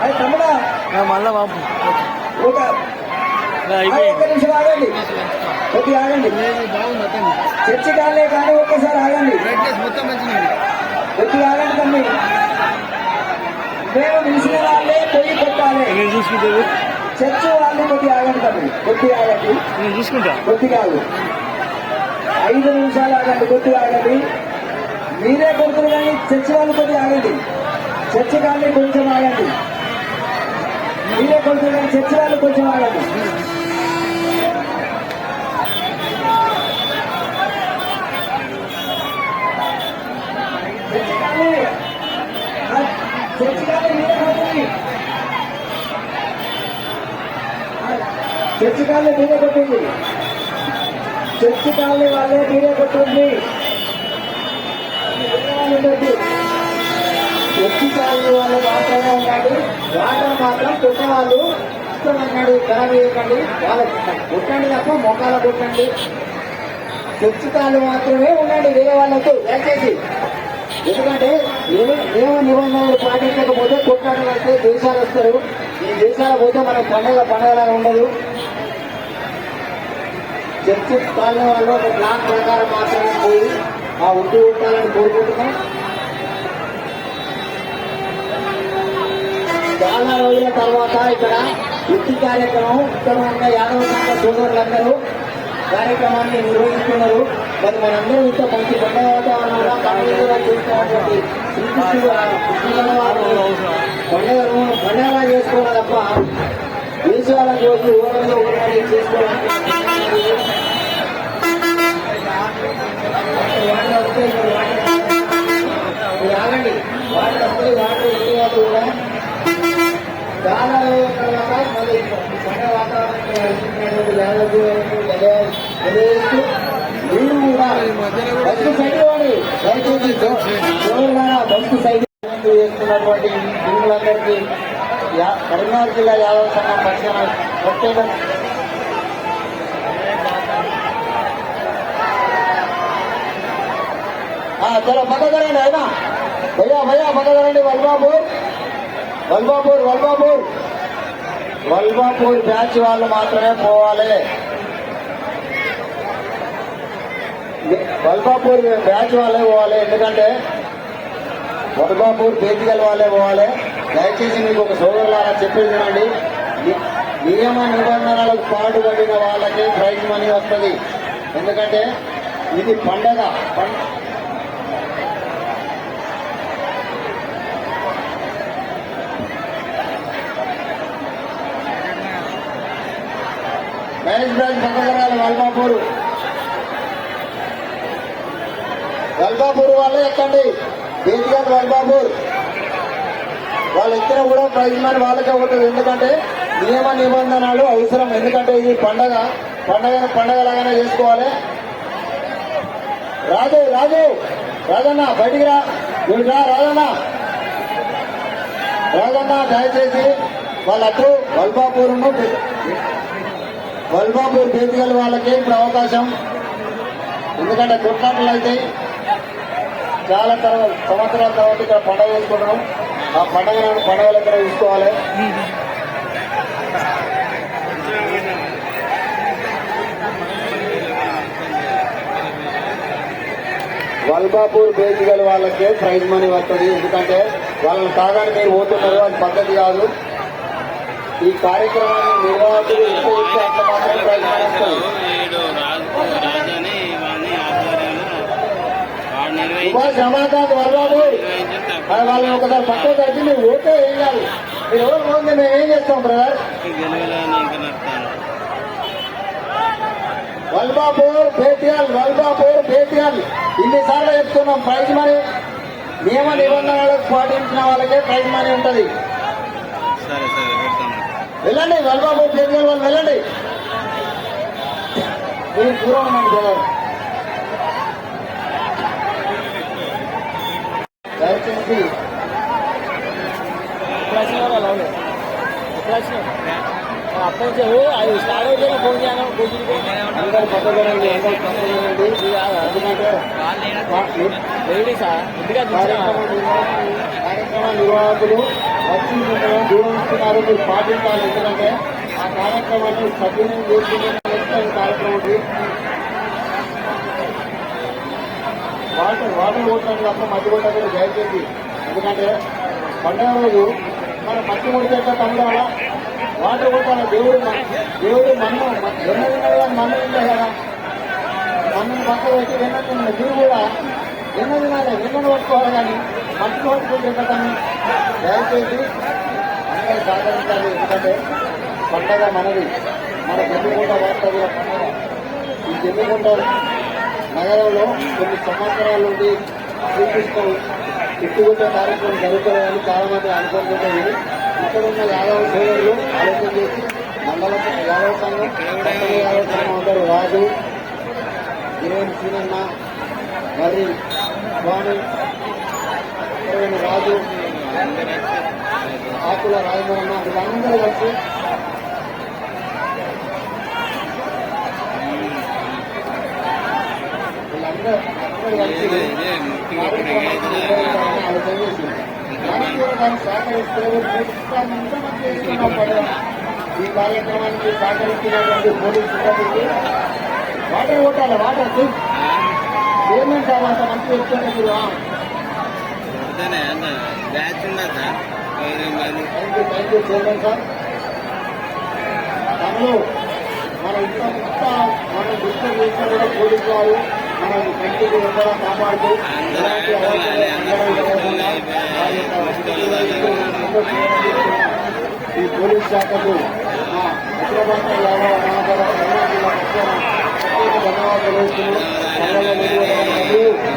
అది తమ్ముడా. మళ్ళా పంపు. ఒక ఒక్క నిమిషం ఆగండి. కొద్దిగా ఆగండి. చర్చి కాలే కానీ ఒక్కసారి ఆగండి. కొద్దిగా ఆగండి తమ్మి. మేము నిలిచిన వాళ్ళే పొయ్యి చూసుకుంటా చర్చి వాళ్ళు కొద్దిగా ఆగండి తమ్మి. కొద్దిగా ఆగండి. చూసుకుంటా. కొద్దిగా ఆగు. ఐదు నిమిషాలు ఆగండి కొద్దిగా ఆగండి. మీరే కొడుతున్నారు కానీ చర్చి వాళ్ళు కొద్దిగా ఆగండి. చర్చి కానీ కొంచెం ఆగండి. మీరే కొడుతున్నారు కానీ చర్చి వాళ్ళు కొంచెం ఆగండి చర్చి చర్చి కాళ్ళే మీరే కొట్టింది చర్చి కాళ్ళే వాళ్ళే మీరే కొట్టింది ఉండొద్దు. చర్చి కాళ్ళ వాళ్ళు మాత్రమే ఉన్నాడు. వాటర్ మాత్రం కొట్టే ఇష్టం అన్నాడు ఖరాబ్ చేయకండి వాళ్ళకి కొట్టండి తప్ప మొక్కల కొట్టండి. చర్చి మాత్రమే ఉండండి వేరే వాళ్ళకు. దయచేసి. ఎందుకంటే నియమ నిబంధనలు పాటించకపోతే కొట్లాటలు అయితే దేశాలు వస్తారు. ఈ దేశాల పోతే మనకు పండగ పండగలాగా ఉండదు. చర్చి పాలన వాళ్ళు ఒక ప్లాన్ ప్రకారం మాత్రమే పోయి ఆ ఉట్టి ఉంటాలని కోరుకుంటున్నాం. చాలా రోజుల తర్వాత ఇక్కడ వృత్తి కార్యక్రమం ఉన్న యాదవ సంఘ సోదరులందరూ కార్యక్రమాన్ని నిర్వహిస్తున్నారు. మరి మనందరం ఇంత మంచి పండుగ వాతావరణంలో పండుగ చూస్తున్నటువంటి శ్రీకృష్ణుడు తప్ప దేశాల రోజు ఊరంలో వస్తే ఇప్పుడు వాటర్ మీరు ఆగండి వాటర్ వస్తే వాటర్ ఎక్కువ కూడా చాలా రోజుల తర్వాత మళ్ళీ పండుగ వాతావరణం వెళ్తున్నటువంటి యాదవ్ మీరు కూడా బస్సు సైడ్ ఇవ్వండి దయచేసి జోరుగా బస్సు సైడ్ చేస్తున్నటువంటి హిందువులందరికీ కరీంనగర్ జిల్లా యాదవ సంఘం పక్షాన ప్రత్యేక ఆ, చలో అయినా. భయ్యా భయ్యా పక్కకరండి వల్బాపూర్ వల్బాపూర్ వల్బాపూర్ వల్బాపూర్ బ్యాచ్ వాళ్ళు మాత్రమే పోవాలి. వల్బాపూర్ బ్యాచ్ వాళ్ళే పోవాలి. ఎందుకంటే వల్బాపూర్ బేతికల్ వాళ్ళే పోవాలి. దయచేసి మీకు ఒక సోదరులారా చెప్పేది వినండి. నియమ నిబంధనలకు పాటుపడిన వాళ్ళకి ప్రైజ్ మనీ వస్తుంది. ఎందుకంటే ఇది పండగ. పం- బ్రాంచ్ పక్కన వల్మాపూర్ వల్మాపూర్ వాళ్ళే ఎక్కండి. బేతిగల్ వల్మాపూర్ వాళ్ళు ఎక్కిన కూడా ప్రైజ్ మనీ వాళ్ళకే ఉంటుంది ఎందుకంటే నియమ నిబంధనలు అవసరం. ఎందుకంటే ఇది పండగ. పండగ పండగలాగానే చేసుకోవాలి. రాజు రాజు! రాజన్న బయటికి రా. నువ్వు రా రాజన్న! రాజన్న దయచేసి వాళ్ళకు వల్బాపూర్ వల్బాపూర్ బేతిగల్ వాళ్ళకి ఇప్పుడు అవకాశం? ఎందుకంటే కొట్లాటలు అయితే చాలా తర్వాత సంవత్సరాల తర్వాత ఇక్కడ పండగ చేసుకుంటున్నాం. ఆ పండగ పండగలు ఇక్కడ చూసుకోవాలి? వల్బాపూర్ బేసికల్ వాళ్ళకే ప్రైజ్ మనీ వస్తుంది. ఎందుకంటే వాళ్ళని తాగాని మీరు పోతున్నారు అది పద్ధతి కాదు. ఈ కార్యక్రమాన్ని నిర్వాహకులు ఎక్కువ ఇస్తే అంత మాత్రం నిర్వహించి సుభాష్ రమాకాంత్ అది వాళ్ళని ఒకసారి పక్కన తగ్గి మీరు ఓకే వేయాలి. మీరు ఎవరు పోతే మేము ఏం చేస్తాం బ్రదర్? వల్బాపూర్ పేటిఎల్ వల్బాపూర్ పేటిఎల్. ఇన్నిసార్లు చెప్తున్నాం ప్రైజ్ మనీ. నియమ నిబంధనలకు పాటించిన వాళ్ళకే ప్రైజ్ మనీ ఉంటుంది. వెళ్ళండి వల్బాపూర్ పేటిఎల్ వాళ్ళు వెళ్ళండి మీరు దూరం ఉండండి బ్రదర్ దయచేసి అప్పటి అది స్టార్ట్ అయితే ఫోన్ చేయను అందరూ పక్కన రండి, అందరూ పక్కన రండి. ఎందుకంటే లేడీసా కార్యక్రమ నిర్వాహకులు వచ్చి మిమ్మల్ని దూరం ఇస్తున్నారు మీరు పాటించాలి ఎందుకంటే ఆ కార్యక్రమాన్ని సద్వినియోగం చేసుకునే కార్యక్రమం వాటర్ వాటర్ కొట్టడానికి తప్ప మట్టి కొట్టడానికి దయచేసి ఎందుకంటే పండుగ రోజు మన మట్టి కొడితే తమ్ముడు వాటర్ కొట్టాలి దేవుడు దేవుడు మన్ను ఎన్న తిన్నాడు మన్ను తింటే కదా మన్ను పక్క పెట్టి వెన్న తిన్నాడు మీరు కూడా ఎన్న తినాలి వెన్నను పట్టుకోవాలి కానీ మట్టి కొట్టుకుంటే కదా దయచేసి అందరూ సహకరించాలి ఎందుకంటే పండగ మనది మన జమ్మికుంట వాస్తవ్య పండగ ఈ జమ్మికుంట నగరంలో కొన్ని సంవత్సరాల నుండి శ్రీకృష్ణ చుట్టుకుంటే కార్యక్రమం జరుగుతుందని చాలా మంది అనుకుంటుంటుంది ఇక్కడ ఉన్న యాదవ సోదరులు ఆలోచన చేసి మండల యాదవ సంఘం పట్టణ యాదవ సంఘం అందరూ రాజు గిరేన్ సీనన్న మరి స్వామి రాజు ఆకుల రాజమరణ వీళ్ళందరూ కలిసి వీళ్ళందరూ అందరూ కలిసి ఇదే ఇదే ముట్టి కొట్టుడు ఇక ఇదే. ఈ కార్యక్రమానికి సహకరిస్తున్నటువంటి పోలీసు సిబ్బందికి వాటర్ కొట్టాలి వాటర్ గవర్నమెంట్ తర్వాత మంచి చెప్తుంటే మీరు కొడితేనే అంత బ్యాచ్ చైర్మన్ సార్ తమలో మన ఇంత మన దృష్టి కూడా పోలీసు వారు మన కంటికి కాపాడుతూ ఈ పోలీస్ శాఖకు మా హైదరాబాద్ యాదవ ధన్యవాదాలు.